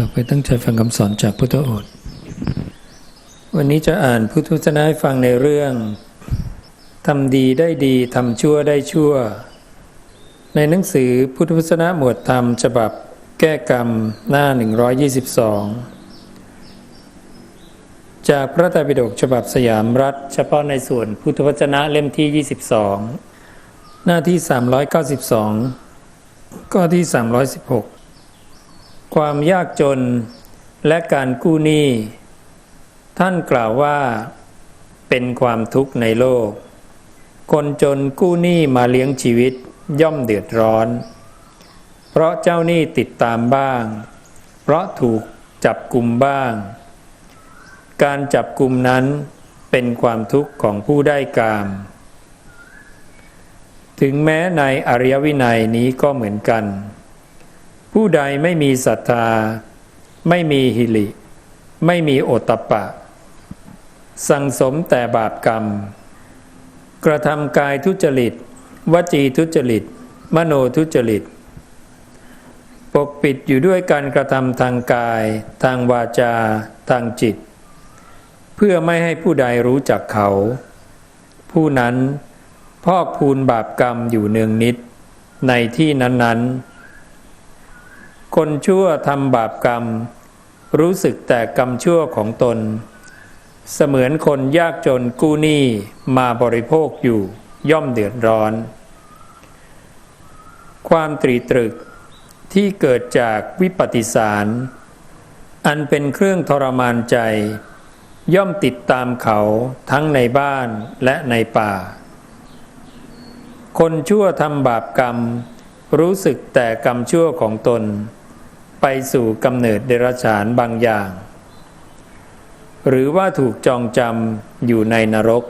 ต่อไปตั้งใจฟังคำสอนจากพุทธโอษฐ์วันนี้จะอ่านพุทธวจนะให้ฟังในเรื่องทำดีได้ดีทำชั่วได้ชั่ว ในหนังสือพุทธวจนะหมวดธรรมฉบับแก้กรรมหน้า 122 จากพระไตรปิฎกฉบับสยามรัฐ เฉพาะในส่วนพุทธวจนะเล่มที่ 22 หน้าที่ 392 ข้อที่ 316 ความยากจนและการกู้หนี้ ท่านกล่าวว่า เป็นความทุกข์ในโลก คนจนกู้หนี้มาเลี้ยงชีวิตย่อมเดือดร้อน เพราะเจ้าหนี้ติดตามบ้าง เพราะถูกจับกลุ่มบ้าง การจับกลุ่มนั้นเป็นความทุกข์ของผู้ได้กาม ถึงแม้ในอริยวินัยนี้ก็เหมือนกัน ผู้ใดไม่มีศรัทธา ไม่มีหิริ ไม่มีโอตตปปะ สั่งสมแต่บาปกรรม กระทำกายทุจริต วจีทุจริต มโนทุจริต ปกปิดอยู่ด้วยการกระทำทางกาย ทางวาจา ทางจิต เพื่อไม่ให้ผู้ใดรู้จักเขา ผู้นั้นพอกพูนบาปกรรมอยู่เนืองนิด ในที่นั้นๆ คนชั่วทำบาปกรรม รู้สึกแต่กรรมชั่วของตน เสมือนคนยากจนกู้หนี้มาบริโภคอยู่ย่อมเดือดร้อน ความตรีตรึกที่เกิดจากวิปฏิสารอันเป็นเครื่องทรมานใจ ย่อมติดตามเขาทั้งในบ้านและในป่า คนชั่วทำบาปกรรม รู้สึกแต่กรรมชั่วของตน ไปสู่กำเนิดเดรัจฉานบางอย่าง หรือว่าถูกจองจำอยู่ในนรก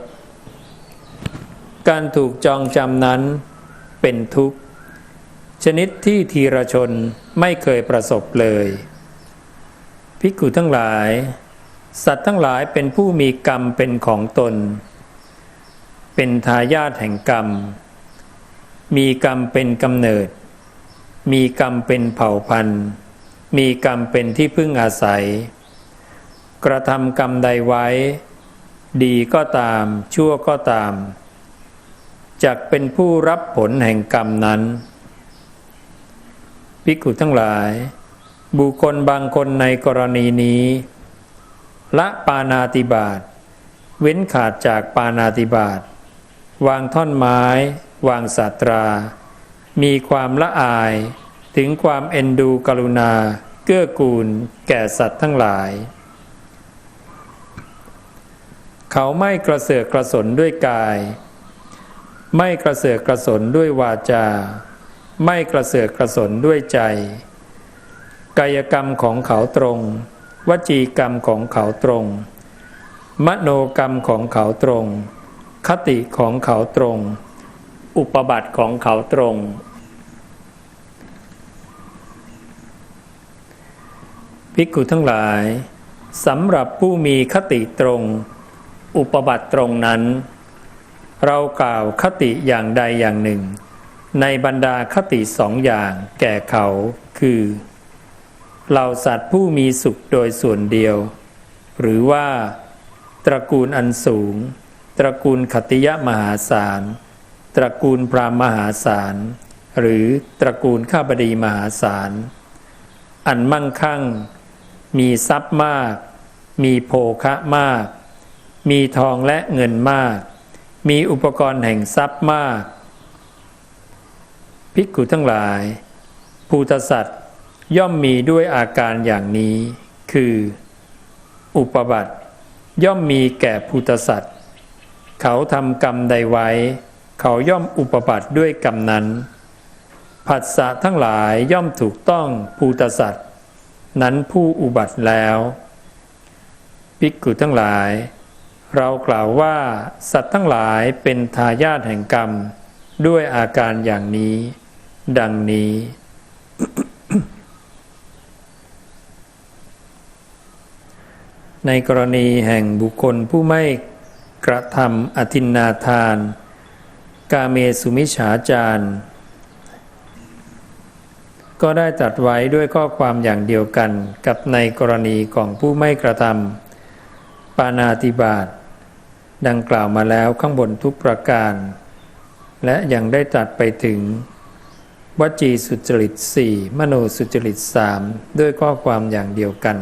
การถูกจองจำนั้นเป็นทุกข์ ชนิดที่ทีรชนไม่เคยประสบเลย ภิกขุทั้งหลาย สัตว์ทั้งหลายเป็นผู้มีกรรมเป็นของตน เป็นทายาทแห่งกรรม มีกรรมเป็นกำเนิดมีกรรมเป็นเผ่าพันธุ์ มีกรรมเป็นที่พึ่งอาศัย กระทำกรรมใดไว้ ดีก็ตาม ชั่วก็ตามจักเป็นผู้รับผลแห่งกรรมนั้นภิกขุทั้งหลาย บุคคลบางคนในกรณีนี้ ละปานาติบาตเว้นขาดจากปานาติบาตวางท่อนไม้ วางสาตรา มีความละอาย ถึงความเอ็นดูกรุณา เกื้อกูล แก่สัตว์ทั้งหลาย เขาไม่กระเสือกกระสนด้วยกาย ไม่กระเสือกกระสนด้วยวาจา ไม่กระเสือกกระสนด้วยใจ กายกรรมของเขาตรง วจีกรรมของเขาตรง มโนกรรมของเขาตรง คติของเขาตรง อุปบัติของเขาตรง ภิกขุทั้งหลายสำหรับผู้มีคติตรง อุปบัติตรงนั้น เรากล่าวคติอย่างใดอย่างหนึ่ง ในบรรดาคติสองอย่างแก่เขาคือเหล่าสัตว์ผู้มีสุขโดยส่วนเดียว หรือว่า ตระกูลอันสูง ตระกูลขติยะมหาศาล ตระกูลพรามมหาศาล หรือตระกูลข้าบดีมหาศาล อันมั่งคั่ง มีทรัพย์มาก มีโภคะมาก มีทองและเงินมาก มีอุปกรณ์แห่งทรัพย์มาก ภิกขุทั้งหลาย ภูตสัตว์ย่อมมีด้วยอาการอย่างนี้ คือ อุปบัติย่อมมีแก่ภูตสัตว์เขาทำกรรมใดไว้ เขาย่อมอุปบัติด้วยกรรมนั้นผัสสะทั้งหลายย่อมถูกต้องภูตสัตว์ นั้นผู้อุบัติแล้วภิกขุทั้งหลาย เรากล่าวว่าสัตว์ทั้งหลายเป็นทายาทแห่งกรรม ด้วยอาการอย่างนี้ ดังนี้ ในกรณีแห่งบุคคลผู้ไม่กระทำอธินนาทาน กาเมสุมิฉาจาร ก็ได้ตัดไว้ด้วยข้อความอย่างเดียวกันกับในกรณีของผู้ไม่กระทำปานาติบาตดังกล่าวมาแล้วข้างบนทุกประการ และยังได้ตัดไปถึงวจีสุจริตสี่มโนสุจริตสามด้วยข้อความอย่างเดียวกัน